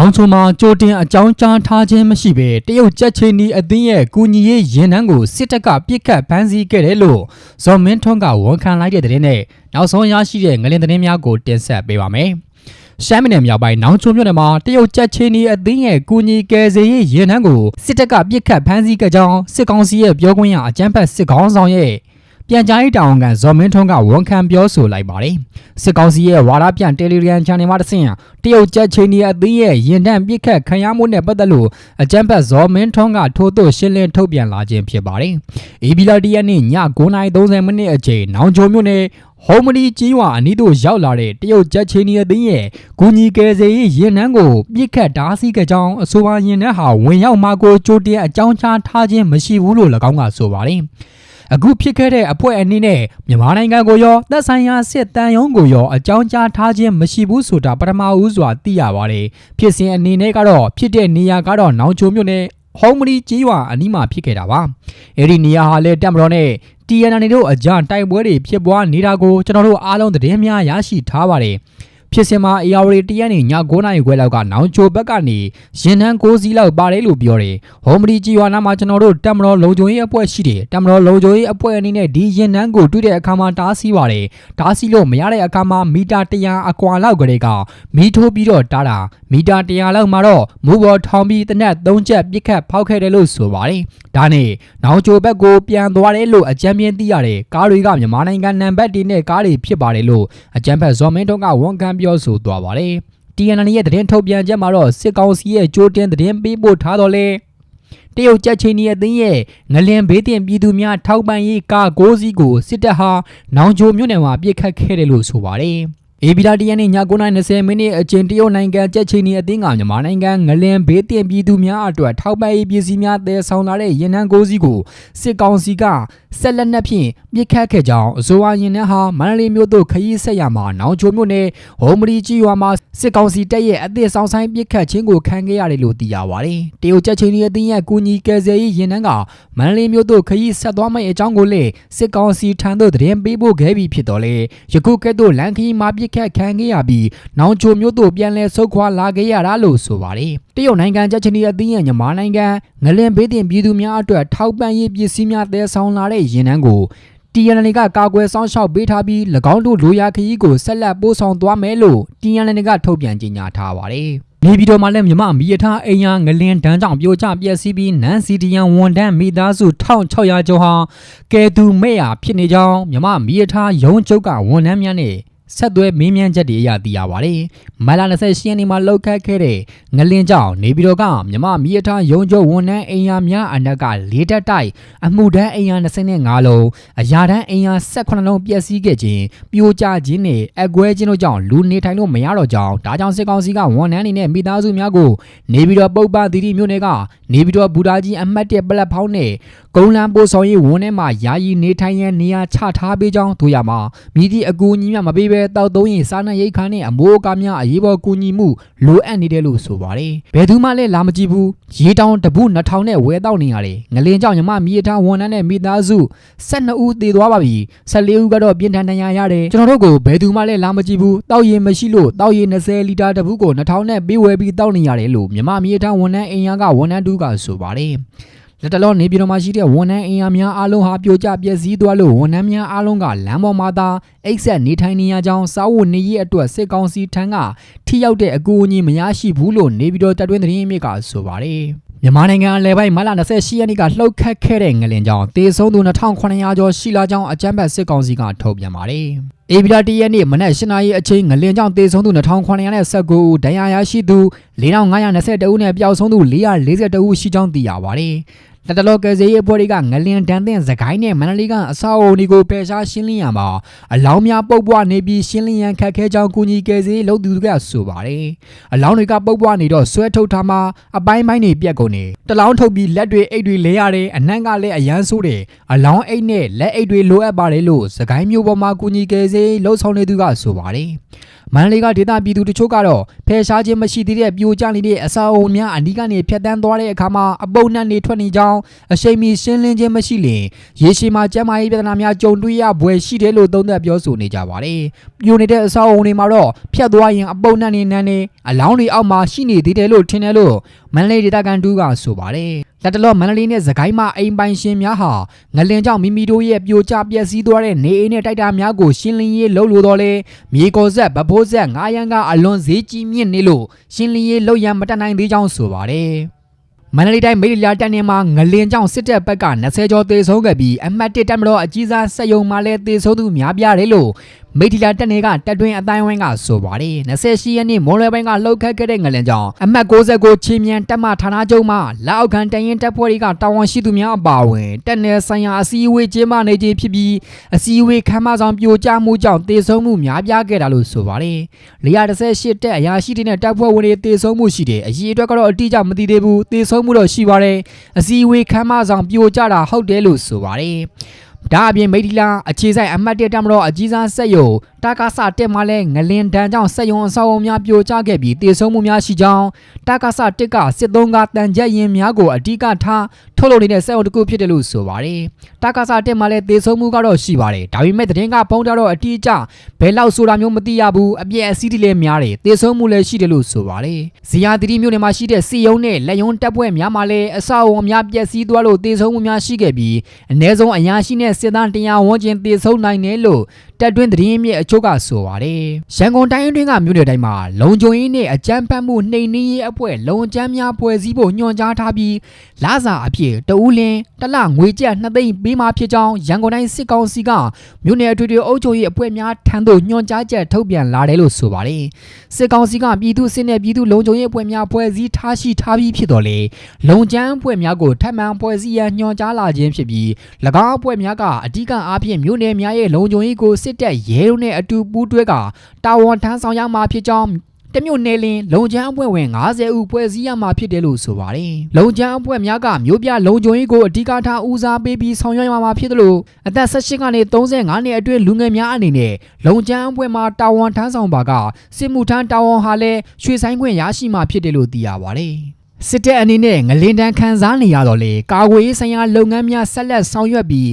နောင်ချုံမှာကြိုတင်အကြောင်းကြားထားခြင်းမရှိဘဲတရုတ်ကြက်ချင်းဒီအသင်းရဲ့ကူညီရေးရင်နှန်းကိုစစ်တပ်ကပြစ်ခတ်ဖမ်းဆီးခဲ့တယ်လို့ဇော်မင်းထွန်းကဝန်ခံလိုက်တဲ့တဲ့နဲ့နောက်ဆုံးရရှိတဲ့ငလင်သတင်းများကိုတင်ဆက်ပေးပါမယ်။ရှမ်းပြည်နယ်မြောက်ပိုင်းနောင်ချုံမြို့နယ်မှာတရုတ်ကြက်ချင်းဒီအသင်းရဲ့ကူညီကယ်ဆယ်ရေးရင်နှန်းကိုစစ်တပ်ကပြစ်ခတ်ဖမ်းဆီးခဲ့ကြောင်းစစ်ကောင်စီရဲ့ပြောခွင့်ရအကြမ်းဖက်စစ်ကောင်ဆောင်ရဲ့ ပြန်ကြားရေးတာဝန်ခံဇော်မင်းထွန်းကဝန်ခံပြောဆိုလိုက်ပါတယ်။စစ်ကောင်စီရဲ့ဝါဒပြန်တယ်လီဂရမ် channel မှာတစ်ဆင့်တရုတ်ကြက်ချင်းဒီအသင်းရဲ့ရင်တန့်ပြစ်ခတ်ခံရမှုနဲ့ပတ်သက်လို့အကြမ်းဖက်ဇော်မင်းထွန်းကထိုးသွရှင်းလင်းထုတ်ပြန်လာခြင်းဖြစ်ပါတယ်။အေဘီလာတီယက်နေ့ည9:30မိနစ်အချိန်နောင်ချုံမြို့နယ်ဟောမဒီကြီးဝါအနီးသို့ရောက်လာတဲ့တရုတ်ကြက်ချင်းဒီအသင်းရဲ့ဂူညီကယ်ဆယ်ရေးရင်နှန်းကိုပြစ်ခတ်ဓားဆီးကြကြောင်းအဆိုပါရင်နှန်းဟာဝင်ရောက်မှာကိုကြိုတင်အကြောင်းကြားထားခြင်းမရှိဘူးလို့၎င်းကဆိုပါတယ်။ အခုဖြစ်ခဲ့တဲ့အဖွဲ့အနည်းနဲ့မြန်မာနိုင်ငံကိုရောသက်ဆိုင်ရာစစ်တမ်းရုံးကိုရောအကြောင်းကြားထားခြင်းမရှိဘူးဆိုတာပထမဦးစွာသိရပါတယ်ဖြစ်စဉ်အနေနဲ့ကတော့ဖြစ်တဲ့နေရာကတော့နောင်ချိုမြို့နယ်ဟောင်းမရီကြီးရွာအနီးမှာဖြစ်ခဲ့တာပါအဲ့ဒီနေရာဟာလေတက်မတော်နဲ့ TNN တို့အကြတိုက်ပွဲတွေဖြစ်ပွားနေတာကိုကျွန်တော်တို့အားလုံးသတင်းများရရှိထားပါတယ် ဖြစ်စဉ်မှာ AR တရက်နေည9နာရီခွဲလောက်ကနောင်ချိုဘက်ကနေရင်နှန်း6စီးလောက်ပါတယ်လို့ပြောတယ်။ဟောမဒီကြီးရွာနာမှာကျွန်တော်တို့တက်မတော်လုံခြုံရေးအဖွဲ့ရှိတယ်။တက်မတော်လုံခြုံရေးအဖွဲ့အနေနဲ့ဒီရင်နှန်းကိုတွေ့တဲ့အခါမှာတားဆီးပါတယ်။တားဆီးလို့မရတဲ့အခါမှာမီတာ100အကွာလောက်ကလေးကမီထိုးပြီးတော့တားတာမီတာ100လောက်မှာတော့မူပေါ်ထောင်ပြီးတနက်3ချက်ပြစ်ခတ်ဖောက်ခဲ့တယ်လို့ဆိုပါတယ်။ဒါနဲ့နောင်ချိုဘက်ကိုပြန်သွားတယ်လို့အကြံပြင်းသိရတယ်။ကားတွေကမြန်မာနိုင်ငံနံပါတ်1နဲ့ကားတွေဖြစ်ပါတယ်လို့အကြံဖက်ဇော်မင်းတုံးကဝန်ခံပြောဆိုသွားပါတယ်။ TNN ရဲ့သတင်းထုတ်ပြန်ချက်မှာတော့စစ်ကောင်စီရဲ့ကြိုတင်သတင်းပေးပို့ထားတော့လေတရုတ်ကြက်ချင်းရဲ့အသင်းရဲ့ငလင်ဘေးတင်ပြည်သူများထောက်ပံ့ရေးကား6စီးကိုစစ်တပ်ဟာနောင်ချိုမြို့နယ်မှာပြစ်ခတ်ခဲ့တယ်လို့ဆိုပါတယ်။အေဗီလာတရန်နေ့ည9:20မိနစ်အချိန်တရုတ်နိုင်ငံကြက်ချင်းနီအသင်းကမြန်မာနိုင်ငံငလင်ဘေးတင်ပြည်သူများအတွက်ထောက်ပံ့ရေးပစ္စည်းများတည်ဆောင်လာတဲ့ရင်နှန်းကိုစီးကိုစစ်ကောင်စီကဆက်လက်နှက်ဖြင့်ပြစ်ခတ်ခဲ့ကြောင်းအစိုးရရင်နှန်းဟာမန္တလေးမြို့သို့ခရီးဆက်ရမှာနောင်ချိုမြို့နယ်ဟိုမရီကြီးရွာမှာစစ်ကောင်စီတပ်ရဲ့အသစ်ဆောင်ဆိုင်ပြစ်ခတ်ခြင်းကိုခံခဲ့ရတယ်လို့သိရပါတယ်။တရုတ်ကြက်ချင်းနီအသင်းရဲ့ကူညီကယ်ဆယ်ရေးရင်နှန်းကမန္တလေးမြို့သို့ခရီးဆက်သွားမယ့်အကြောင်းကိုလည်းစစ်ကောင်စီထံသို့သတင်းပေးပို့ခဲ့ပြီးဖြစ်တော်လေယခုကဲ့သို့လန်ခီမှာပြစ်ခတ်ခံခဲ့ရပြီးနောင်ချိုမြို့သို့ပြန်လည်ဆုတ်ခွာလာခဲ့ရတာလို့ဆိုပါတယ်။တရုတ်နိုင်ငံချက်ချင်းဒီအသင်းရဲ့မြန်မာနိုင်ငံငလင်ဘေးတင်ပြည်သူများအတွက်ထောက်ပံ့ရေးပစ္စည်းများတည်ဆောင်လာတဲ့ရင်နှန်းကို TNL ကကာကွယ်ဆောင်ရှောက်ပေးထားပြီး၎င်းတို့လိုရာခရီးကိုဆက်လက်ပို့ဆောင်သွားမယ်လို့ TNL ကထုတ်ပြန်ကြေညာထားပါတယ်။နေပြည်တော်မှာလည်းမြမမီယထာအိမ်ယာငလင်တန်းကြောင့်ပြိုကျပျက်စီးပြီးနန်စီတီယန်ဝန်တန်းမိသားစု1600ကျော်ဟာကဲသူမဲ့ရဖြစ်နေကြောင်းမြမမီယထာရုံးချုပ်ကဝန်ထမ်းများနဲ့ ဆက်သွဲမင်းမြန်းချက်တွေအရသိရပါတယ်။မလာ28ရက်နေ့မှာလောက်ခတ်ခဲ့တဲ့ငလင်းကြောင့်နေပြည်တော်ကမြမမီးထားရုံကျုပ်ဝန်ထမ်းအိမ်ယာများအနက်က၄တက်တိုက်အမှုတန်းအိမ်ယာ25လုံးအရာတန်းအိမ်ယာ18လုံးပျက်စီးခဲ့ခြင်းပြိုကျခြင်းနဲ့အကွဲခြင်းတို့ကြောင့်လူနေထိုင်လို့မရတော့ကြောင်းဒါကြောင့်စစ်ကောင်စီကဝန်ထမ်းတွေနဲ့မိသားစုများကိုနေပြည်တော်ပုပ္ပသီရိမြို့နယ်ကနေပြည်တော်ဘူတာကြီးအမှတ်1ပလက်ဖောင်းနဲ့ကုန်းလန်းပို့ဆောင်ရေးဝန်ထဲမှာယာယီနေထိုင်ရန်နေရာချထားပေးကြောင်းတို့ရမှာမြည်သည့်အကူအညီများမပေးဘဲတောက်သုံးရင်စားနပ်ရိက္ခာနဲ့အမိုးအကားများအရေးပေါ်ကူညီမှုလိုအပ်နေတယ်လို့ဆိုပါတယ်။ဘယ်သူမှလည်းလာမကြည့်ဘူး။ရေတောင်တပု2000နဲ့ဝဲတောက်နေရတယ်။ငလင်းကြောင့်ညမမြေထားဝန်ထမ်းနဲ့မိသားစု12ဦးသေသွားပါပြီ။14ဦးကတော့ပြင်းထန်ဒဏ်ရာရတယ်။ကျွန်တော်တို့ကိုဘယ်သူမှလည်းလာမကြည့်ဘူး။တောက်ရင်မရှိလို့တောက်ရင်20လီတာတပုကို2000နဲ့ပေးဝယ်ပြီးတောက်နေရတယ်လို့မြမမြေထားဝန်ထမ်းအိမ်ယာကဝန်ထမ်းတူကဆိုပါတယ်။ လက်တလောနေပြည်တော်မှာရှိတဲ့ဝန်ထမ်းအင်အားများအားလုံးဟာပြိုကျပျက်စီးသွားလို့ဝန်ထမ်းများအားလုံးကလမ်းပေါ်မှာသာအိတ်ဆက်နေထိုင်နေရကြောင်းစာဝတ်နေရေးအတွက်စစ်ကောင်စီထံကထိရောက်တဲ့အကူအညီမရရှိဘူးလို့နေပြည်တော်တပ်တွင်းသတင်းမြစ်ကဆိုပါတယ်မြန်မာနိုင်ငံအလဲပိုင်းမလ28ရက်နေ့ကလှုပ်ခတ်ခဲ့တဲ့ငလင်ကြောင့်တေဆုံးသူ2900ကျော်ရှိလာကြောင်းအကြမ်းဖက်စစ်ကောင်စီကထုတ်ပြန်ပါတယ်။ အေဗီလာတရက်နေ့မနက်၈နာရီအချိန်ငလင်ကြောင့်တေဆုံးသူ2919ဦးဒဏ်ရာရရှိသူ4522ဦးနဲ့ပျောက်ဆုံးသူ442ဦးရှိကြောင်းသိရပါတယ်။ တတလောကစေးရေးအဖွဲ့တွေကငလင်တန်းတဲ့သခိုင်းနဲ့မန္တလေးကအဆောက်အုံတွေကိုပယ်ရှားရှင်းလင်းရမှာအလောင်းများပုတ်ပွားနေပြီးရှင်းလင်းရန်ခက်ခဲကြောင်းကူညီကယ်ဆယ်လုပ်သူတွေကဆိုပါတယ်။အလောင်းတွေကပုတ်ပွားနေတော့ဆွဲထုတ်ထားမှာအပိုင်းပိုင်းတွေပြက်ကုန်နေတလောင်းထုတ်ပြီးလက်တွေအိတ်တွေလဲရတယ်အနှံ့ကလည်းအရန်ဆိုးတယ်အလောင်းအိတ်နဲ့လက်အိတ်တွေလိုအပ်ပါတယ်လို့သခိုင်းမျိုးပေါ်မှာကူညီကယ်ဆယ်လှုပ်ဆောင်နေသူကဆိုပါတယ်။မန္တလေးကဒေသပြည်သူတချို့ကတော့ဖယ်ရှားခြင်းမရှိသေးတဲ့ပြိုကျနေတဲ့အစာအုံများအနီးကနေဖျက်တမ်းသွားတဲ့အခါမှာအပုံနဲ့နေထွက်နေကြောင်းအရှိန်မီရှင်းလင်းခြင်းမရှိလျင်ရေရှည်မှာကျန်းမာရေးပြဿနာများကြုံတွေ့ရပွဲရှိတယ်လို့သုံးသပ်ပြောဆိုနေကြပါတယ်။ပြိုနေတဲ့အဆောက်အုံတွေမှာတော့ဖြတ်သွားရင်အပုံနဲ့နေနန်းနေအလောင်းတွေအောက်မှာရှိနေသေးတယ်လို့ထင်တယ်လို့မန္တလေးဒေသခံတူကဆိုပါတယ်။လက်တလောမန္တလေးနဲ့စကိုင်းမှာအိမ်ပိုင်ရှင်များဟာငလင်ကြောင့်မိမိတို့ရဲ့ပြိုကျပျက်စီးသွားတဲ့နေအိမ်နဲ့တိုက်တာများကိုရှင်းလင်းရေးလုပ်လို့တော့လေမြေကော်ဆက်ဗဖိုးဆက်ငားရန်ကအလွန်ဈေးကြီးမြင့်နေလို့ရှင်းလင်းရေးလုပ်ရန်မတတ်နိုင်သေးကြောင်းဆိုပါတယ်။ မန္တလေးတိုင်းမိဒလျာတက်နေမှာငလင်ကြောင့်စစ်တပ်ဘက်က20ကျော်သေဆုံးခဲ့ပြီးအမှတ်1တက်မတော်အကြီးစားစက်ယုံမှာလည်းသေဆုံးသူများပြားတယ်လို့မိဒလျာတက်နေကတက်တွင်းအတိုင်းဝိုင်းကဆိုပါတယ်28ရက်နေ့မွန်လွယ်ပိုင်းကလှုပ်ခတ်ခဲ့တဲ့ငလင်ကြောင့်အမှတ်69ချင်းမြန်တက်မဌာနချုပ်မှလက်အောက်ခံတရင်တပ်ဖွဲ့တွေကတာဝန်ရှိသူများအပါအဝင်တက်နယ်ဆိုင်ရာအစည်းအဝေးကျင်းပနေခြင်းဖြစ်ပြီးအစည်းအဝေးခမ်းမဆောင်ပြိုကျမှုကြောင့်သေဆုံးမှုများပြားခဲ့တာလို့ဆိုပါတယ်418တက်အရာရှိတွေနဲ့တပ်ဖွဲ့ဝင်တွေသေဆုံးမှုရှိတယ်အရေးအတွက်ကတော့အတိအကျမသိသေးဘူးသေဆုံးမှုတော့ရှိပါတယ်အစည်းအဝေးခမ်းမဆောင်ပြိုကျတာဟုတ်တယ်လို့ဆိုပါတယ် ဒါအပြင်မိထီလာအခြေဆိုင်အမတ်တက်တမတော်အကြီးစားဆက်ယုံတာကာဆတက်မှလည်းငလင်တန်းကြောင့်ဆက်ယုံအဆောက်အုံများပြိုကျခဲ့ပြီးတေဆုံးမှုများရှိကြောင်းတာကာဆတက်ကစစ်သုံးကတန်ကြက်ရင်များကိုအဓိကထားထုတ်လုပ်နေတဲ့ဆက်ယုံတစ်ခုဖြစ်တယ်လို့ဆိုပါတယ်တာကာဆတက်မှလည်းတေဆုံးမှုကတော့ရှိပါတယ်ဒါပေမဲ့သတင်းကပုံတော့အတိအကျဘယ်လောက်ဆိုတာမျိုးမသိရဘူးအပြည့်အစည်းတွေလည်းများတယ်တေဆုံးမှုလည်းရှိတယ်လို့ဆိုပါတယ်ဇီယာတိမြို့နယ်မှာရှိတဲ့စီယုံနဲ့လက်ယုံတပ်ဖွဲ့များမှာလည်းအဆောက်အုံများပျက်စီးသွားလို့တေဆုံးမှုများရှိခဲ့ပြီးအ ਨੇ ဆုံးအရာရှိနဲ့စစ်သားတရားဝန်းကျင်တေဆုံးနိုင်တယ်လို့ တက်တွင်းသတင်းမြစ်အချို့ကဆိုပါတယ်။ရန်ကုန်တိုင်းအတွင်းကမြို့နယ်တိုင်းမှာလုံခြုံရေးနဲ့အကြမ်းဖက်မှုနှိမ်နင်းရေးအဖွဲ့လုံချမ်းများဖွဲ့စည်းဖို့ညွှန်ကြားထားပြီးလာစာအဖြစ်တဦးလင်းတစ်လငွေကျပ်2သိန်းပေးမှဖြစ်ကြောင်းရန်ကုန်တိုင်းစစ်ကောင်စီကမြို့နယ်အထွေထွေအုပ်ချုပ်ရေးအဖွဲ့များထံသို့ညွှန်ကြားချက်ထုတ်ပြန်လာတယ်လို့ဆိုပါတယ်။စစ်ကောင်စီကပြည်သူစစ်နဲ့ပြည်သူလုံခြုံရေးအဖွဲ့များဖွဲ့စည်းထားရှိထားပြီးဖြစ်တော်လေလုံချမ်းအဖွဲ့များကိုထပ်မံဖွဲ့စည်းရန်ညွှန်ကြားလာခြင်းဖြစ်ပြီး၎င်းအဖွဲ့များကအဓိကအားဖြင့်မြို့နယ်များရဲ့လုံခြုံရေးကိုစစ်တပ်ရဲတို့နဲ့အတူပူးတွဲကတာဝန်ထမ်းဆောင်ရမှာဖြစ်ကြောင်းတမျိုးနယ်လင်လုံချမ်းအဖွဲ့ဝင်90ဦးဖွဲ့စည်းရမှာဖြစ်တယ်လို့ဆိုပါတယ်။လုံချမ်းအဖွဲ့များကမြို့ပြလုံခြုံရေးကိုအဓိကထားဦးစားပေးပြီးဆောင်ရွက်ရမှာဖြစ်တယ်လို့အသက်18ကနေ35နှစ်အတွင်းလူငယ်များအနေနဲ့လုံချမ်းအဖွဲ့မှာတာဝန်ထမ်းဆောင်ပါကစစ်မှုထမ်းတာဝန်ဟာလည်းရွှေဆိုင်ခွင့်ရရှိမှာဖြစ်တယ်လို့သိရပါတယ်။စစ်တပ်အနေနဲ့ငလင်တန်းခံစားနေရတော့လေကာကွယ်ရေးဆိုင်ရာလုပ်ငန်းများဆက်လက်ဆောင်ရွက်ပြီး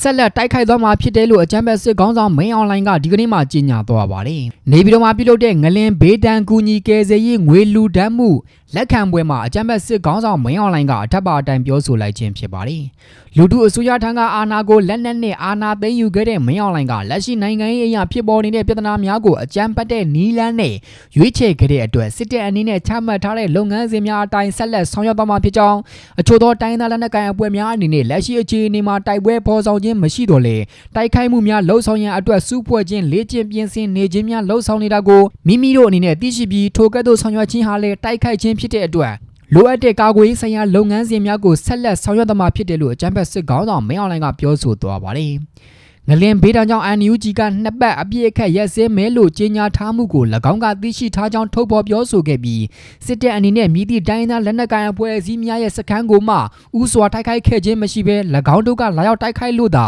ဆက်လက်တိုက်ခိုက်သွားမှာဖြစ်တယ်လို့အကြံပေးစစ်ခေါင်းဆောင်မင်းအွန်လိုင်းကဒီကနေ့မှကြေညာသွားပါတယ်။နေပြည်တော်မှာပြုလုပ်တဲ့ငလင်ဘေးတန်ကူညီကယ်ဆယ်ရေးငွေလူဒန်းမှု လက်ခံပွဲမှာအကြံပေးစစ်ခေါင်းဆောင်မင်းအွန်လိုင်းကအထက်ပါအတိုင်းပြောဆိုလိုက်ခြင်းဖြစ်ပါတယ်။လူထုအစိုးရထံကအာဏာကိုလက်နက်နဲ့အာဏာသိမ်းယူခဲ့တဲ့မင်းအွန်လိုင်းကလက်ရှိနိုင်ငံရေးအရာဖြစ်ပေါ်နေတဲ့ပြဿနာများကိုအကြံပတ်တဲ့နီးလန်းနဲ့ရွေးချယ်ခဲ့တဲ့အတွက်စစ်တပ်အနေနဲ့ချမှတ်ထားတဲ့လုပ်ငန်းစဉ်များအတိုင်းဆက်လက်ဆောင်ရွက်သွားမှာဖြစ်ကြောင်းအချို့သောတိုင်းသားလက်နက်ကိုင်အဖွဲ့များအနေနဲ့လက်ရှိအခြေအနေမှာတိုက်ပွဲပေါ်ဆောင်ခြင်းမရှိတော့လေတိုက်ခိုက်မှုများလှုံ့ဆော်ရန်အတွက်စုဖွဲ့ခြင်းလေ့ကျင့်ပြင်ဆင်နေခြင်းများလှုံ့ဆော်နေတာကိုမိမိတို့အနေနဲ့သိရှိပြီးထိုကဲ့သို့ဆောင်ရွက်ခြင်းဟာလည်းတိုက်ခိုက်ခြင်းဖြစ်တဲ့အတွက်လိုအပ်တဲ့ကာကွယ်ရေးဆိုင်ရာလုပ်ငန်းစဉ်များကိုဆက်လက်ဆောင်ရွက်သမှာဖြစ်တယ်လို့အကြံဖက်စစ်ခေါင်းဆောင်မင်းအောင်လှိုင်ကပြောဆိုသွားပါတယ်။ငလင်ဘေးတန်းကြောင့် NUG ကနှစ်ပတ်အပြည့်အခက်ရက်စဲမဲလို့ကြေညာထားမှုကို၎င်းကသိရှိထားကြောင်းထုတ်ဖော်ပြောဆိုခဲ့ပြီးစစ်တပ်အနေနဲ့မြည်သည့်တိုင်းသားလက်နက်ကိုင်အဖွဲ့အစည်းများရဲ့စခန်းကိုမှဥစွာတိုက်ခိုက်ခဲ့ခြင်းမရှိဘဲ၎င်းတို့ကလာရောက်တိုက်ခိုက်လို့သာ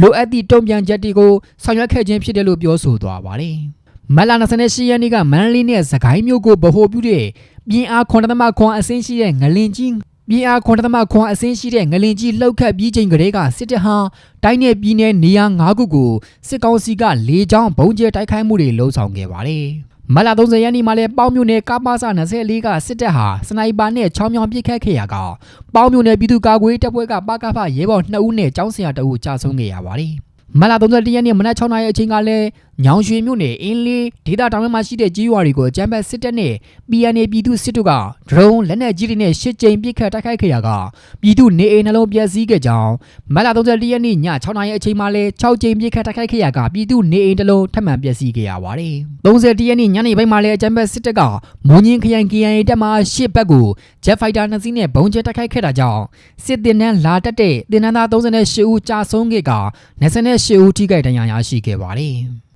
လိုအပ်သည့်တုံ့ပြန်ချက်တွေကိုဆောင်ရွက်ခဲ့ခြင်းဖြစ်တယ်လို့ပြောဆိုသွားပါတယ်။ မလာ28ရက်နေ့ကမန္တလေးနဲ့စကိုင်းမြို့ကိုဗဟိုပြုတဲ့ပြင်းအား9သမခွန်အစင်းရှိတဲ့ငလင်ကြီးပြင်းအား9သမခွန်အစင်းရှိတဲ့ငလင်ကြီးလှုပ်ခတ်ပြီးချိန်ကလေးကစစ်တပ်ဟာတိုင်းနယ်ပြည်နယ်နေရာ9ခုကိုစစ်ကောင်စီကလေကြောင်းဘုံကျဲတိုက်ခိုက်မှုတွေလှုံ့ဆော်ခဲ့ပါတယ်။မလာ30ရက်နေ့မှာလဲပေါင်းမြို့နယ်ကပါစ24ကစစ်တပ်ဟာစနိုက်ပါနဲ့ချောင်းမြောင်ပစ်ခတ်ခဲ့ရကပေါင်းမြို့နယ်ပြည်သူ့ကာကွယ်တပ်ဖွဲ့ကပကဖရဲဘော်2ဦးနဲ့ចောင်းဆရာ2ဦးကြာဆုံးခဲ့ရပါတယ်။မလာ31ရက်နေ့မနက်6နာရီအချိန်ကလည်းညောင်ရွှေမြို့နယ်အင်းလေးဒေသတောင်ပိုင်းမှာရှိတဲ့ကြီးရွာတွေကိုအကြမ်းဖက်စစ်တပ်နဲ့ PNA ပြည်သူစစ်တို့ကဒရုန်းလက်နက်ကြီးတွေနဲ့ရှစ်ကြိမ်ပစ်ခတ်တိုက်ခိုက်ခဲ့ရကပြည်သူနေအိမ်နှလုံးပျက်စီးခဲ့ကြောင်းမလာ31ရက်နေ့ည6နာရီအချိန်မှာလဲ6ကြိမ်ပစ်ခတ်တိုက်ခိုက်ခဲ့ရကပြည်သူနေအိမ်တစ်လုံးထပ်မံပျက်စီးခဲ့ရပါတယ်31ရက်နေ့ညနေပိုင်းမှာလဲအကြမ်းဖက်စစ်တပ်ကမွန်ရင်ခရိုင် KNA တပ်မှရှစ်ဘက်ကို Jet Fighter နှစ်စီးနဲ့ဘုံကျဲတိုက်ခိုက်ခဲ့တာကြောင့်စစ်တင်နန်းလာတက်တဲ့တင်နန်းသား38ဦးကြာဆုံးခဲ့က28ဦးထိခိုက်ဒဏ်ရာရရှိခဲ့ပါတယ်